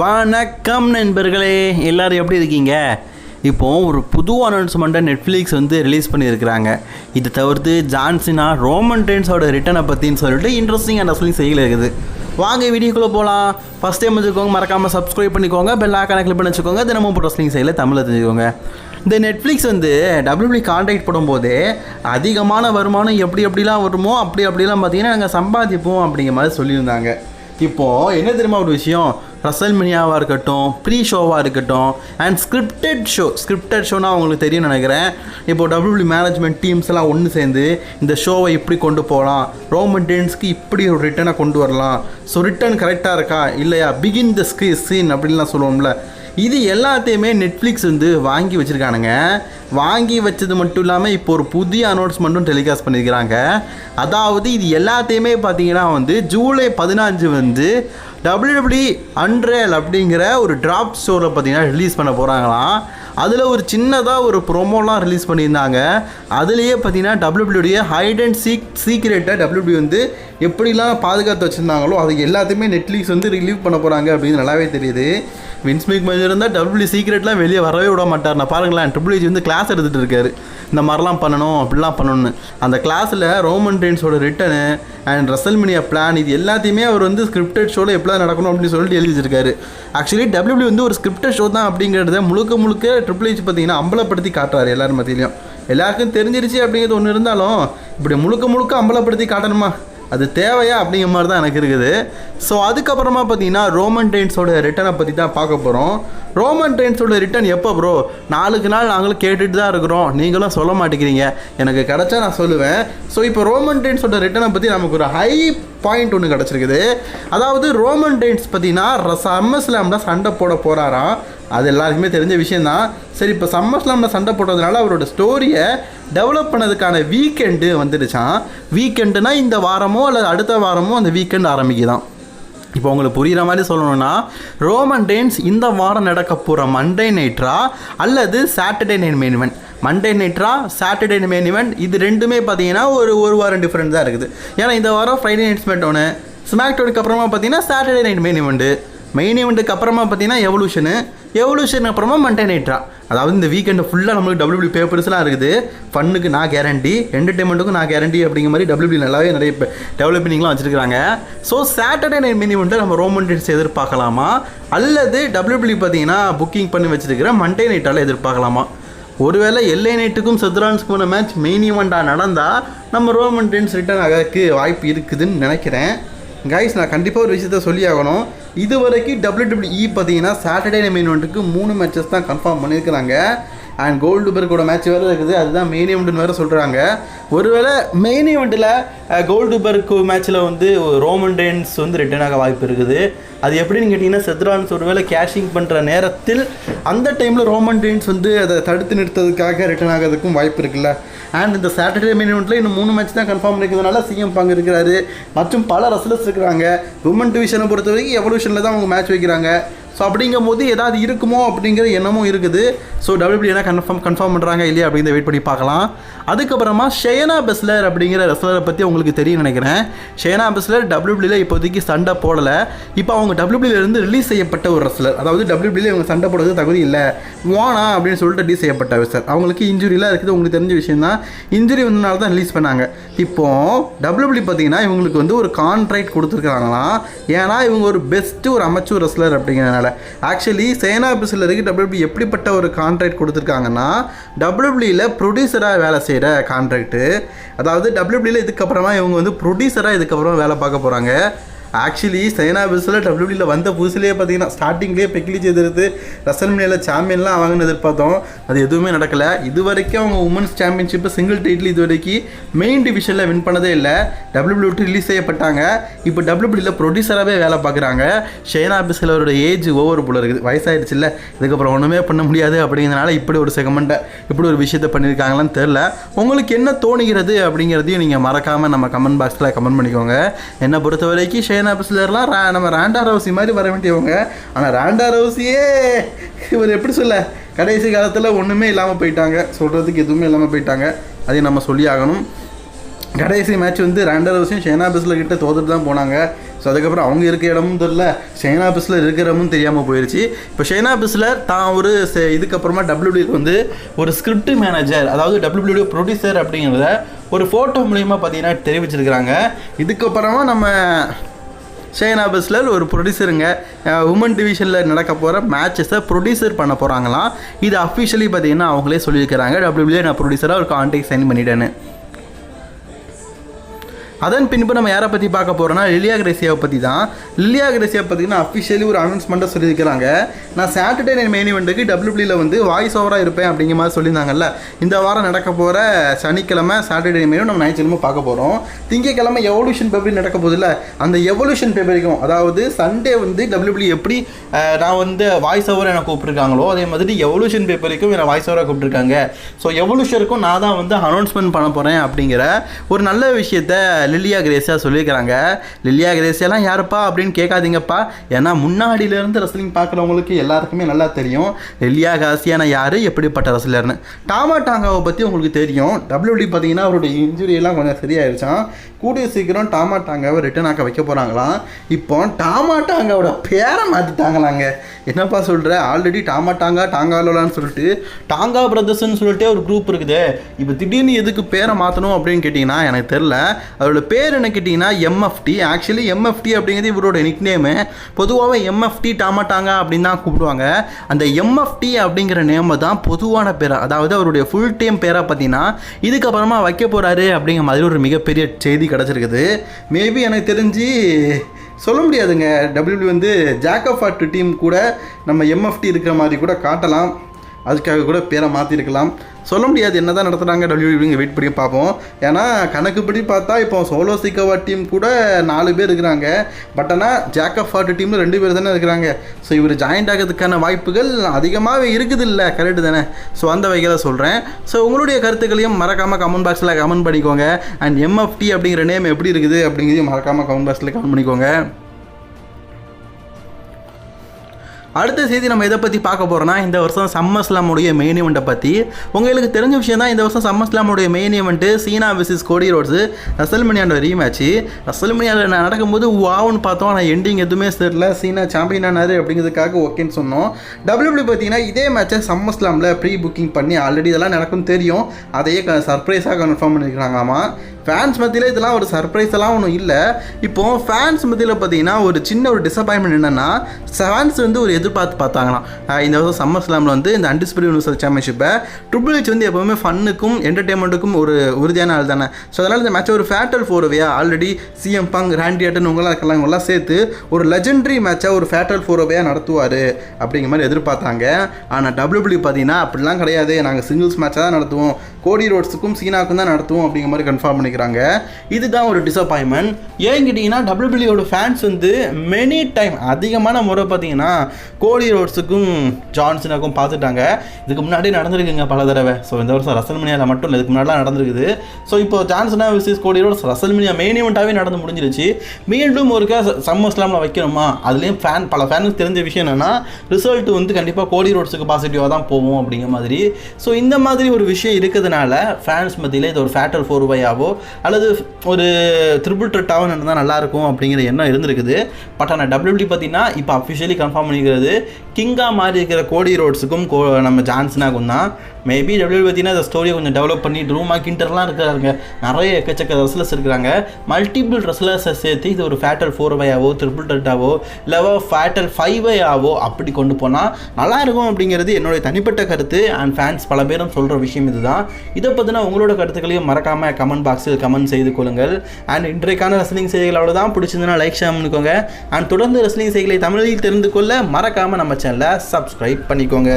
வணக்கம் நண்பர்களே எல்லாரும் எப்படி இருக்கீங்க? இப்போ ஒரு புது அனௌன்ஸ்மெண்ட்டை நெட்ஃப்ளிக்ஸ் வந்து ரிலீஸ் பண்ணியிருக்கிறாங்க. இதை தவிர்த்து ஜான்சினா ரோமன் டென்ஸோட ரிட்டனை பற்றின்னு சொல்லிட்டு இன்ட்ரெஸ்டிங் அண்ட் செய்யல இருக்குது. வாங்க வீடியோக்குள்ளே போகலாம் ஃபஸ்ட் டைம் வச்சுக்கோங்க மறக்காமல் சப்ஸ்கிரைப் பண்ணிக்கோங்க. பெல்லா கணக்கில் பண்ணி வச்சுக்கோங்க. தினமும் இப்போ ரெஸ்லிங் செய்யல தமிழில் தெரிஞ்சுக்கோங்க. இந்த நெட்ஃப்ளிக்ஸ் வந்து டபிள்யூபி கான்ட்ராக்ட் போடும்போது அதிகமான வருமானம் எப்படி எப்படிலாம் வருமோ அப்படி அப்படிலாம் பார்த்தீங்கன்னா நாங்கள் சம்பாதிப்போம் அப்படிங்கிற மாதிரி சொல்லியிருந்தாங்க. இப்போது என்ன தெரியுமா ஒரு விஷயம்? ரசல் மினியாவாக இருக்கட்டும் ப்ரீ ஷோவாக இருக்கட்டும் அண்ட் ஸ்கிரிப்டட் ஷோ ஸ்கிரிப்டட் ஷோனா உங்களுக்கு தெரியும் நினைக்கிறேன். இப்போ டபிள்யூபி மேனேஜ்மெண்ட் டீம்ஸ் எல்லாம் ஒன்று சேர்ந்து இந்த ஷோவை இப்படி கொண்டு போகலாம். ரோமன் டேன்ஸ்க்கு இப்படி ஒரு ரிட்டனை கொண்டு வரலாம். ஸோ ரிட்டன் கரெக்டாக இருக்கா? இல்லையா? பிகின் த ஸ்க்ரீ சீன் அப்படின்லாம் சொல்லுவோம்ல. இது எல்லாத்தையுமே நெட்ஃப்ளிக்ஸ் வந்து வாங்கி வச்சுருக்கானுங்க. வாங்கி வச்சது மட்டும் இல்லாமல் இப்போ ஒரு புதிய அனௌன்ஸ்மெண்ட்டும் டெலிகாஸ்ட் பண்ணியிருக்கிறாங்க அதாவது இது எல்லாத்தையுமே பார்த்தீங்கன்னா வந்து ஜூலை பதினஞ்சு வந்து டபிள்யூடபிள்யூ அண்ட்ரேல் அப்படிங்கிற ஒரு ட்ராப் ஷோவில் பார்த்தீங்கன்னா ரிலீஸ் பண்ண போகிறாங்களாம் அதில் ஒரு சின்னதாக ஒரு ப்ரோமோலாம் ரிலீஸ் பண்ணியிருந்தாங்க. அதுலேயே பார்த்தீங்கன்னா டபிள்யூபிள்யூடைய ஹைட் அண்ட் சீக் சீக்ரெட்டை டபிள்யூபிள்யூ வந்து எப்படிலாம் பாதுகாத்து வச்சுருந்தாங்களோ அது எல்லாத்தையுமே நெட்ஃப்ளிக்ஸ் வந்து ரிலீவ் பண்ண போகிறாங்க அப்படின்னு நல்லாவே தெரியுது. வின்ஸ்மிக் மேஜர் இருந்தால் டபிள்யூபிள்யூ சீக்ரெட்லாம் வெளியே வரவே விட மாட்டார். நான் பாருங்களேன் ட்ரிபிள் வந்து கிளாஸ் எடுத்துகிட்டு இருக்காரு. இந்த மாதிரிலாம் பண்ணணும் அப்படிலாம் பண்ணணும்னு. அந்த கிளாஸில் ரோமன் ட்ரெயின்ஸோட ரிட்டனு அண்ட் ரசல்மினியா பிளான் இது எல்லாத்தையுமே அவர் வந்து ஸ்கிரிப்டட் ஷோவில் எப்படிலாம் நடக்கணும் அப்படின்னு சொல்லிட்டு எழுதி வச்சிருக்காரு. ஆக்சுவலி டபிள்யூபிள்யூ வந்து ஒரு ஸ்கிரிப்டட் ஷோ தான் அப்படிங்கிறத முழுக்க முழுக்க ட்ரிபிள் ஹெச் பார்த்தீங்கன்னா அம்பலப்படுத்தி காட்டுறாரு எல்லாரும் மத்தியிலையும். எல்லாருக்கும் தெரிஞ்சிருச்சு அப்படிங்கிறது ஒன்று இருந்தாலும் இப்படி முழுக்க முழுக்க அம்பலப்படுத்தி காட்டணுமா? அது தேவையா அப்படிங்கிற மாதிரி தான் எனக்கு இருக்குது. ஸோ அதுக்கப்புறமா பார்த்தீங்கன்னா ரோமன் டெயின்ஸோட ரிட்டனை பற்றி தான் பார்க்க போகிறோம் ரோமன் டெயின்ஸோட ரிட்டன் எப்போ ப்ரோ நாளுக்கு நாள் நாங்களும் கேட்டுட்டு தான் இருக்கிறோம். நீங்களும் சொல்ல மாட்டேங்கிறீங்க. எனக்கு கிடச்சா நான் சொல்லுவேன். ஸோ இப்போ ரோமன் டெயின்ஸோட ரிட்டனை பற்றி நமக்கு ஒரு ஹை பாயிண்ட் ஒன்று கிடச்சிருக்குது. அதாவது ரோமன் டெயின்ஸ் பார்த்தீங்கன்னா சம்மர் சண்டை போட போகிறாராம் அது எல்லாருக்குமே தெரிஞ்ச விஷயந்தான் சரி இப்போ சம்மர் ஸ்லாமில் சண்டை போட்டதுனால அவரோட ஸ்டோரியை டெவலப் பண்ணதுக்கான வீக்கெண்டு வந்துடுச்சான் வீக்கெண்டுனா இந்த வாரமோ அல்லது அடுத்த வாரமோ அந்த வீக்கெண்ட் ஆரம்பிக்குதான். இப்போ உங்களுக்கு புரிகிற மாதிரி சொல்லணும்னா ரோமன் டேன்ஸ் இந்த வாரம் நடக்க போகிற மண்டே நைட்ரா அல்லது Saturday night main event Monday night raw Saturday main event இது ரெண்டுமே பார்த்தீங்கன்னா ஒரு ஒரு வாரம் டிஃப்ரெண்ட் தான் இருக்குது. ஏன்னா இந்த வாரம் ஃப்ரைடே நைட் ஸ்மெண்ட் ஸ்மாக்டோனுக்கு அப்புறமா பார்த்தீங்கன்னா Saturday night main event main இவெண்ட்டுக்கு அப்புறமா பார்த்தீங்கன்னா எவல்யூஷனு எவல்யூஷன் அப்புறமா மெயின்டைன் ஆகிட்டான் அதாவது இந்த வீக்கெண்டு ஃபுல்லாக நம்மளுக்கு டபிள்யூபி பேப்பர்ஸ்லாம் இருக்குது. ஃபன்னுக்கு நான் கேரண்டி என்டர்டைன்மெண்ட்டுக்கும் நான் கேரண்டி அப்படிங்கிற மாதிரி டபிள்யூபி நல்லாவே நிறைய டெவலப்பிங்லாம் வச்சுருக்காங்க ஸோ சாட்டர்டே நைட் மினி நம்ம ரோமன் டேட்ஸ் எதிர்பார்க்கலாமா? அல்லது டபிள்யூபி பார்த்தீங்கன்னா புக்கிங் பண்ணி வச்சுருக்கிற மண்டே நைட்டால் எதிர்பார்க்கலாமா? ஒருவேளை எல்லை நைட்டுக்கும் செத்ரான்ஸ்க்குமான மேட்ச் மெயின் ஈவெண்ட்டாக நடந்தால் நம்ம ரோமன் டென்ஸ் ரிட்டர்ன் ஆகிறதுக்கு வாய்ப்பு இருக்குதுன்னு நினைக்கிறேன். கைஸ் நான் கண்டிப்பாக ஒரு விஷயத்த சொல்லி ஆகணும் இது வரைக்கும் டபிள்யூடபிள்யூஇ பார்த்தீங்கன்னா சாட்டர்டே மெயின் இவெண்ட்டுக்கு மூணு மேட்சஸ் தான் கன்ஃபார்ம் பண்ணியிருக்கிறாங்க. அண்ட் கோல்டு பர்க்கோட மேட்ச் வேறு இருக்குது. அதுதான் மெயின் ஈவெண்ட்னு வேறு சொல்கிறாங்க ஒருவேளை மெயின் ஈவெண்ட்டில் கோல்டு பர்க் மேட்ச்சில் வந்து ரோமன் டேன்ஸ் வந்து ரிட்டர்ன் ஆக வாய்ப்பு இருக்குது. அது எப்படின்னு கேட்டிங்கன்னா செத்ரான்ஸ் ஒருவேளை கேஷிங் பண்ணுற நேரத்தில் அந்த டைமில் ரோமன் டேன்ஸ் வந்து அதை தடுத்து நிறுத்ததுக்காக ரிட்டர்ன் ஆகிறதுக்கும் வாய்ப்பு இருக்குல்ல. அண்ட் இந்த சாட்டர்டே மெயின் இவெண்ட்டில் இன்னும் மூணு மேட்ச் தான் கன்ஃபார்ம் இருக்கிறதுனால சிஎம் பங்கு இருக்கிறாரு. மற்றும் பல ரசலர்ஸ் இருக்கிறாங்க. உமன் டிவிஷனை பொறுத்த வரைக்கும் எவல்யூஷனில் தான் அவங்க மேட்ச் வைக்கிறாங்க. ஸோ அப்படிங்கும் போது ஏதாவது இருக்குமோ அப்படிங்கிற எண்ணமும் இருக்குது. ஸோ டபிள்யூபி என்ன கன்ஃபார்ம் கன்ஃபார்ம் பண்ணுறாங்க இல்லையா அப்படிங்கிறத வெயிட் பண்ணி பார்க்கலாம். அதுக்கப்புறமா ஷேனா பெஸ்லர் அப்படிங்கிற ரெஸ்லரை பற்றி உங்களுக்கு தெரியும் நினைக்கிறேன். ஷேனா பெஸ்லர் டபிள்யூபியில் இப்போதைக்கு சண்டை போடலை. இப்போ அவங்க டபிள்யூபிள்யூலேருந்து ரிலீஸ் செய்யப்பட்ட ஒரு ரெஸ்லர் அதாவது டபிள்யூபியில் இவங்க சண்டை போடுறது தகுதி இல்லை. வானா அப்படின்னு சொல்லிட்டு ரிலீஸ் செய்யப்பட்ட சார் அவங்களுக்கு இன்ஜுரிலாம் இருக்குது. உங்களுக்கு தெரிஞ்ச விஷயம் தான் இன்ஜுரி வந்தனால தான் ரிலீஸ் பண்ணாங்க. இப்போ டபிள்யூபிள்யூ பார்த்தீங்கன்னா இவங்களுக்கு வந்து ஒரு கான்ட்ராக்ட் கொடுத்துருக்காங்களாம் ஏன்னா இவங்க ஒரு பெஸ்ட்டு ஒரு அமைச்சூர் ரெஸ்லர் அப்படிங்கிறனால. ஆக்சுவலி சேனா பிசிலருக்கு டபிள்யூபி எப்படிப்பட்ட ஒரு கான்ட்ராக்ட் கொடுத்துருக்காங்கன்னா டபிள்யூபிளியில் ப்ரொடியூசராக வேலை செய்கிற கான்ட்ராக்ட்டு அதாவது டபிள்யூபிளியில் இதுக்கப்புறமா இவங்க வந்து ப்ரொடியூசராக இதுக்கப்புறமா வேலை பார்க்க போகிறாங்க ஆக்சுவலி சைனா பிஸில் டபிள்யூடியில் வந்த புதுசுலேயே பார்த்தீங்கன்னா ஸ்டார்டிங்லேயே பெக்கிலிச்சு எதிர்த்து ரசல்மேனியில் சாம்பியன்லாம் வாங்கன்னு எதிர்பார்த்தோம். அது எதுவுமே நடக்கலை. இது வரைக்கும் அவங்க உமன்ஸ் சாம்பியன்ஷிப்பு சிங்கிள் டைட்டில் இது வரைக்கும் மெயின் டிவிஷனில் வின் பண்ணதே இல்லை. டபிள்யூபிள்யூ ரிலீஸ் செய்யப்பட்டாங்க. இப்போ டபிள்யூபிள்யூவில் ப்ரொடியூசராகவே வேலை பார்க்குறாங்க. ஷேனா பிஸில் அவரோட ஏஜ் ஓவர் போல இருக்குது. வயசாயிடுச்சு இல்லை. இதுக்கப்புறம் ஒன்றுமே பண்ண முடியாது அப்படிங்கிறதுனால இப்படி ஒரு செகமெண்ட்டை இப்படி ஒரு விஷயத்தை பண்ணியிருக்காங்களான்னு தெரில உங்களுக்கு என்ன தோணுகிறது அப்படிங்கிறதையும் நீங்கள் மறக்காமல் நம்ம கமெண்ட் பாக்ஸில் கமெண்ட் பண்ணிக்கோங்க. என்னை பொறுத்த வரைக்கும் ஷேனா பிஸ்லர்லாம் ரா நம்ம ராண்டா ரவுசி மாதிரி வர வேண்டியவங்க. ஆனால் ராண்டா ரவுசியே இவர் எப்படி சொல்ல கடைசி காலத்தில் ஒன்றுமே இல்லாமல் போயிட்டாங்க. சொல்கிறதுக்கு எதுவுமே இல்லாமல் போயிட்டாங்க. அதையும் நம்ம சொல்லி ஆகணும். கடைசி மேட்ச் வந்து ரேண்டர் வருஷம் ஷேனா பிஸ்ல கிட்ட தோத்துட்டு தான் போனாங்க. ஸோ அதுக்கப்புறம் அவங்க இருக்க இடமும் தெரில ஷைனா பிஸ்லர் இருக்கிறமும் தெரியாமல் போயிடுச்சு இப்போ ஷைனா பிஸ்லர் தான் ஒரு இதுக்கப்புறமா டபிள்யூடிக்கு வந்து ஒரு ஸ்கிரிப்ட் மேனேஜர் அதாவது டபிள்யூடியூ ப்ரொடியூசர் அப்படிங்கிறத ஒரு ஃபோட்டோ மூலியமாக பார்த்தீங்கன்னா தெரிவிச்சிருக்கிறாங்க. இதுக்கப்புறமா நம்ம ஷேனா பெஸ்லர் ஒரு ப்ரொடியூசருங்க உமன் டிவிஷனில் நடக்க போகிற மேட்சஸை ப்ரொடியூசர் பண்ண போகிறாங்களாம் இது அஃபிஷியலி பார்த்தீங்கன்னா அவங்களே சொல்லியிருக்கிறாங்க. டபிள்யூபிள்யூ நான் ப்ரொடியூசராக ஒரு கான்டாக்ட் சைன் பண்ணிட்டேன்னு. அதன் பின்பு நம்ம யாரை பற்றி பார்க்க போகிறோம்னா லிலியா கிரேசியாவை பற்றி தான் லிலியா கிரேசியா பார்த்தீங்கன்னா அஃபிஷியலி ஒரு அனௌன்ஸ்மெண்ட்டாக சொல்லியிருக்கிறாங்க. நான் சாட்டர்டே நைட் மெயின் இவெண்ட்டுக்கு டபிள்யூபிள்யூவில் வந்து வாய்ஸ் ஓவராக இருப்பேன் அப்படிங்கிற மாதிரி சொல்லியிருந்தாங்கல்ல. இந்த வாரம் நடக்க போகிற சனிக்கிழமை சாட்டர்டே மெயினும் நம்ம ஞாயிற்றுக்கிழமை பார்க்க போகிறோம் திங்கக்கிழமை எவல்யூஷன் பேப்பரி நடக்க போதில்ல அந்த எவல்யூஷன் பேப்பரிக்கும் அதாவது சண்டே வந்து டபிள்யூபிள்யூ எப்படி நான் வந்து வாய்ஸ் ஓவர் எனக்கு கூப்பிட்டுருக்காங்களோ அதே மாதிரி எவல்யூஷன் பேப்பரிக்கும் என்னை வாய்ஸ் ஓவராக கூப்பிட்டுருக்காங்க. ஸோ எவல்யூஷனுக்கும் நான் தான் வந்து அனௌன்ஸ்மெண்ட் பண்ண போகிறேன் அப்படிங்கிற ஒரு நல்ல விஷயத்த லிலியா கிரேசியா சொல்லியிருக்கிறாங்க. லிலியா கிரேசியாலாம் யாருப்பா அப்படின்னு கேட்காதீங்கப்பா. ஏன்னா முன்னாடியிலேருந்து ரெஸ்லிங் பார்க்குறவங்களுக்கு எல்லாருக்குமே நல்லா தெரியும். லிலியா காசியான யார் எப்படிப்பட்ட ரெஸ்லர்னு டாமா டாங்காவை பற்றி உங்களுக்கு தெரியும். டபிள்யூடி பார்த்தீங்கன்னா அவருடைய இன்ஜுரியெல்லாம் கொஞ்சம் சரியாயிருச்சான் கூடிய சீக்கிரம் டாமா டாங்காவை ரிட்டர்ன் ஆக்க வைக்க போகிறாங்களாம் இப்போ டாமா டாங்காவோட பேரை மாற்றிட்டாங்களாங்க என்னப்பா சொல்கிற ஆல்ரெடி டாமா டாங்கா டாங்காலோலான்னு சொல்லிட்டு டாங்கா பிரதர்ஸ்ன்னு சொல்லிட்டு ஒரு குரூப் இருக்குது. இப்போ திடீர்னு எதுக்கு பேரை மாற்றணும் அப்படின்னு கேட்டிங்கன்னா எனக்கு தெரில. அதோட பேர் என்ன கேட்டிங்கன்னா எம்எஃப்டி ஆக்சுவலி எம்எஃப்டி அப்படிங்கிறது இவரோட நிக் நேமு பொதுவாகவே எம்எஃப்டி டாமாட்டாங்க அப்படின்னு தான் கூப்பிடுவாங்க. அந்த எம்எஃப்டி அப்படிங்கிற நேமை தான் பொதுவான பேர் அதாவது அவருடைய ஃபுல் டைம் பேராக பார்த்தீங்கன்னா இதுக்கப்புறமா வைக்க போகிறாரு அப்படிங்கிற மாதிரி ஒரு மிகப்பெரிய செய்தி கிடச்சிருக்குது. மேபி எனக்கு தெரிஞ்சு சொல்ல முடியாதுங்க. டபிள்யூ வந்து ஜாக் ஆஃப் ஆர்ட் டீம் கூட நம்ம எம்எஃப்டி இருக்கிற மாதிரி கூட காட்டலாம். அதுக்காக கூட பேரை மாற்றிருக்கலாம் சொல்ல முடியாது என்ன தான் நடத்துகிறாங்க டபிள்யூபிங்க வெயிட் பண்ணி பார்ப்போம். ஏன்னா கணக்குப்படி பார்த்தா இப்போ சோலோ சிக்கவா டீம் கூட நாலு பேர் இருக்கிறாங்க. பட் ஆனால் ஜாக் ஆஃப் ஆர்ட் டீமில் ரெண்டு பேர் தானே இருக்கிறாங்க. ஸோ இவர் ஜாயிண்ட் ஆகிறதுக்கான வாய்ப்புகள் அதிகமாகவே இருக்குது இல்லை கரெக்டு தானே? ஸோ அந்த வகையில் சொல்கிறேன் ஸோ உங்களுடைய கருத்துக்களையும் மறக்காமல் கமெண்ட் பாக்ஸில் கமெண்ட் பண்ணிக்கோங்க. அண்ட் எம்எஃப்டி அப்படிங்கிற நேம் எப்படி இருக்குது அப்படிங்கிறதையும் மறக்காமல் கமெண்ட் பாக்ஸில் கமெண்ட் பண்ணிக்கோங்க. அடுத்த செய்தி நம்ம எதை பற்றி பார்க்க போகிறோம்னா இந்த வருஷம் சம்மர் ஸ்லாமுடைய மெயின் ஈவெண்ட்டை பற்றி உங்களுக்கு தெரிஞ்ச விஷயம் தான் இந்த வருஷம் summer ஸ்லாமுடைய main event Cena versus Cody Rhodes ரசல்மனியாண்ட ரீமேட்ச்சு ரசல்மனியாவில் நடக்கும்போது வாவுன்னு பார்த்தோம். ஆனால் எண்டிங் எதுவுமே தெரியல. சீனா சாம்பியன் ஆனார் அப்படிங்கிறதுக்காக ஓகேன்னு சொன்னோம். டபிள்யூபிள்யூ பார்த்தீங்கன்னா இதே மேட்ச்சை சம்மர் ஸ்லாமில் ப்ரீ புக்கிங் பண்ணி ஆல்ரெடி இதெல்லாம் நடக்கும்னு தெரியும். அதையே சர்ப்ரைஸாக கன்ஃபார்ம் பண்ணியிருக்காங்களாமா ஃபேன்ஸ் மத்தியில் இதெல்லாம் ஒரு சர்ப்ரைஸ் எல்லாம் ஒன்றும் இல்லை. இப்போது ஃபேன்ஸ் மத்தியில் பார்த்தீங்கன்னா ஒரு சின்ன ஒரு டிசப்பாயின்மெண்ட் என்னென்னா ஃபேன்ஸ் வந்து ஒரு எதிர்பார்த்து பார்த்தாங்களாம். இந்த வருஷம் சம்மர் ஸ்லாமில் வந்து இந்த அண்டிஸ்பிரி யூனிவர்சல் சாம்பியன்ஷிப்பை ட்ரிபிள் ஹெச் வந்து எப்போவுமே ஃபன்னுக்கும் என்டர்டெயின்மெண்ட்டுக்கும் ஒரு உறுதியான ஆள் தானே. ஸோ அதனால் இந்த மேட்ச் ஒரு fatal ஃபோர்வையா already CM Punk Randy Orton உங்களாம் இருக்கலாம் இவங்கெல்லாம் சேர்த்து ஒரு லெஜெண்டரி மேட்சை ஒரு ஃபேட்டல் ஃபோர்வையாக நடத்துவார் அப்படிங்கிற மாதிரி எதிர்பார்த்தாங்க. ஆனால் டபிள்யூபிள்யூ பார்த்தீங்கன்னா அப்படிலாம் கிடையாது. நாங்கள் சிங்கிள்ஸ் மேட்சாக தான் நடத்துவோம். கோடி ரோட்ஸுக்கும் சீனாக்கும் தான் நடத்துவோம் அப்படிங்கிற மாதிரி கன்ஃபார்ம் பண்ணி பண்ணிக்கிறாங்க இதுதான் ஒரு டிசப்பாயின்மெண்ட் ஏன் கேட்டிங்கன்னா டபிள்யூபிள்யூட ஃபேன்ஸ் வந்து மெனி டைம் அதிகமான முறை பார்த்தீங்கன்னா கோலி ரோட்ஸுக்கும் ஜான்சனுக்கும் பார்த்துட்டாங்க. இதுக்கு முன்னாடி நடந்திருக்குங்க பல தடவை. ஸோ இந்த வருஷம் ரசல்மினியாவில் மட்டும் இல்லை இதுக்கு முன்னாடிலாம் நடந்திருக்குது. ஸோ இப்போ ஜான்சனா விசிஸ் கோடி ரோட்ஸ் ரசல்மினியா மெயின் ஈவெண்ட்டாகவே நடந்து முடிஞ்சிருச்சு. மீண்டும் ஒருக்கா சம்மர் ஸ்லாமில் வைக்கணுமா? அதுலேயும் ஃபேன் பல ஃபேனுக்கு தெரிஞ்ச விஷயம் என்னென்னா ரிசல்ட் வந்து கண்டிப்பாக கோடி ரோட்ஸுக்கு பாசிட்டிவாக தான் போகும் அப்படிங்கிற மாதிரி. ஸோ இந்த மாதிரி ஒரு விஷயம் இருக்கிறதுனால ஃபேன்ஸ் மத்தியில் இது ஒரு ஃபேட்டர் ஃபோர் பையாவோ அல்லது ஒரு ட்ரிபிள் ட்ரெட்டாவோ நடந்தால் நல்லாயிருக்கும் அப்படிங்கிற எண்ணம் இருந்திருக்குது. பட் ஆனால் டபிள்யூடி பார்த்தீங்கன்னா இப்போ அஃபிஷியலி கன்ஃபார்ம் பண்ணிக்கிறது கிங்காக மாறி இருக்கிற கோடி ரோட்ஸுக்கும் கோ நம்ம ஜான்சனாகும் தான். மேபி டபிள்யூ பார்த்தீங்கன்னா இந்த ஸ்டோரியை கொஞ்சம் டெவலப் பண்ணி ட்ரூமா கிண்டர்லாம் இருக்கிறாங்க நிறைய எக்கச்சக்க ரெஸ்லர்ஸ் இருக்கிறாங்க மல்டிபிள் ரெஸ்லர்ஸை சேர்த்து இது ஒரு ஃபேட்டல் ஃபோர் வையாவோ ட்ரிபிள் டெட்டாவோ இல்லவோ ஃபேட்டல் ஃபைவ் வையாவோ அப்படி கொண்டு போனால் நல்லா இருக்கும் அப்படிங்கிறது என்னுடைய தனிப்பட்ட கருத்து. அண்ட் ஃபேன்ஸ் பல பேரும் சொல்கிற விஷயம் இதுதான். இதை பற்றினா உங்களோட கருத்துக்களையும் மறக்காமல் கமெண்ட் பாக்ஸில் கமெண்ட் செய்து கொள்ளுங்கள். அண்ட் இன்றைக்கான ரெஸ்லிங் செய்திகள் அவ்வளோதான் பிடிச்சிருந்தனா லைக் ஷேர் பண்ணிக்கோங்க. அண்ட் தொடர்ந்து ரெஸ்லிங் செய்திகளை தமிழில் தெரிந்து கொள்ள மறக்காமல் நம்ம சேனலை சப்ஸ்கிரைப் பண்ணிக்கோங்க.